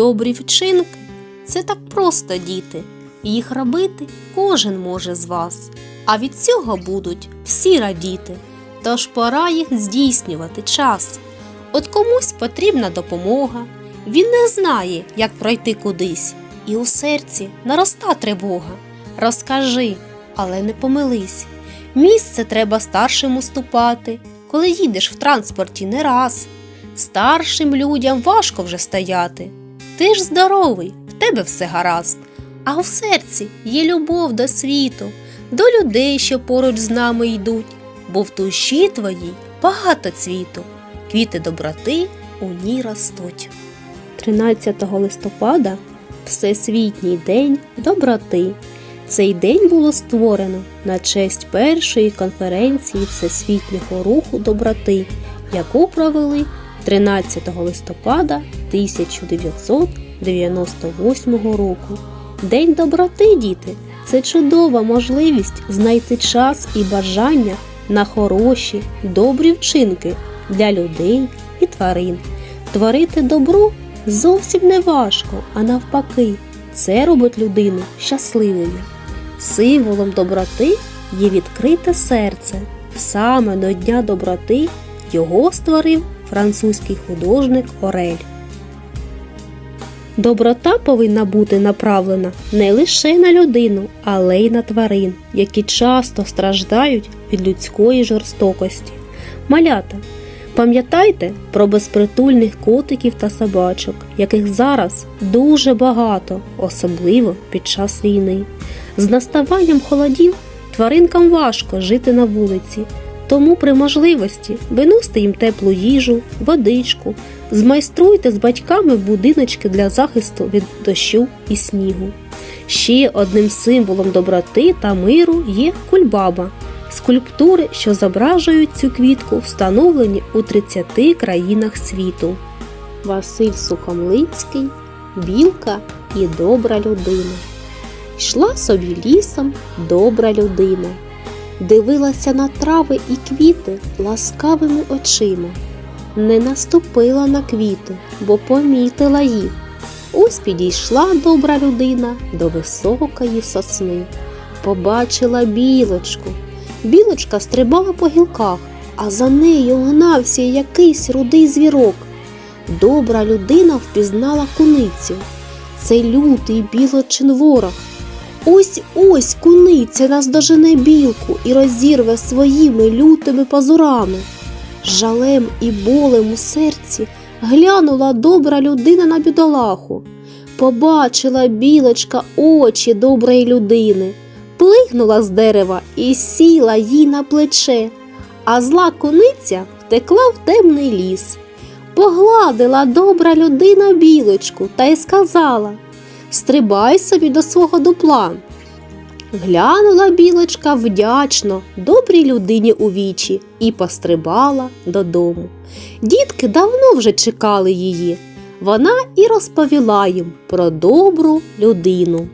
Добрі вчинки це так просто, діти. Їх робити кожен може з вас, а від цього будуть всі радіти. Тож пора їх здійснювати час. От комусь потрібна допомога, він не знає, як пройти кудись, і у серці нароста тривога. Розкажи, але не помились. Місце треба старшим уступати, коли їдеш в транспорті не раз. Старшим людям важко вже стояти. Ти ж здоровий, в тебе все гаразд. А у серці є любов до світу, до людей, що поруч з нами йдуть, бо в душі твоїй багато цвіту, квіти доброти у ній ростуть. 13 листопада Всесвітній день доброти. Цей день було створено на честь першої конференції Всесвітнього руху доброти, яку провели 13 листопада 1998 року. День доброти, діти, це чудова можливість знайти час і бажання на хороші, добрі вчинки для людей і тварин. Творити добро зовсім не важко, а навпаки, це робить людину щасливою. Символом доброти є відкрите серце. Саме до Дня доброти його створив французький художник Орель. Доброта повинна бути направлена не лише на людину, але й на тварин, які часто страждають від людської жорстокості. Малята, пам'ятайте про безпритульних котиків та собачок, яких зараз дуже багато, особливо під час війни. З наставанням холодів тваринкам важко жити на вулиці, тому при можливості виносьте їм теплу їжу, водичку, змайструйте з батьками будиночки для захисту від дощу і снігу. Ще одним символом доброти та миру є кульбаба. Скульптури, що зображують цю квітку, встановлені у 30 країнах світу. Василь Сухомлинський, білка і добра людина. Йшла собі лісом добра людина, дивилася на трави і квіти ласкавими очима, не наступила на квіти, бо помітила їх. Ось підійшла добра людина до високої сосни, побачила білочку. Білочка стрибала по гілках, а за нею гнався якийсь рудий звірок. Добра людина впізнала куницю. Це лютий білочин ворог. Ось ось куниця наздожене білку і розірве своїми лютими пазурами. Жалем і болем у серці глянула добра людина на бідолаху. Побачила білочка очі доброї людини, плигнула з дерева і сіла їй на плече, а зла куниця втекла в темний ліс. Погладила добра людина білочку та й сказала Стрибай собі до свого дупла. Глянула білочка вдячно добрій людині у вічі і пострибала додому. Дітки давно вже чекали її. Вона і розповіла їм про добру людину.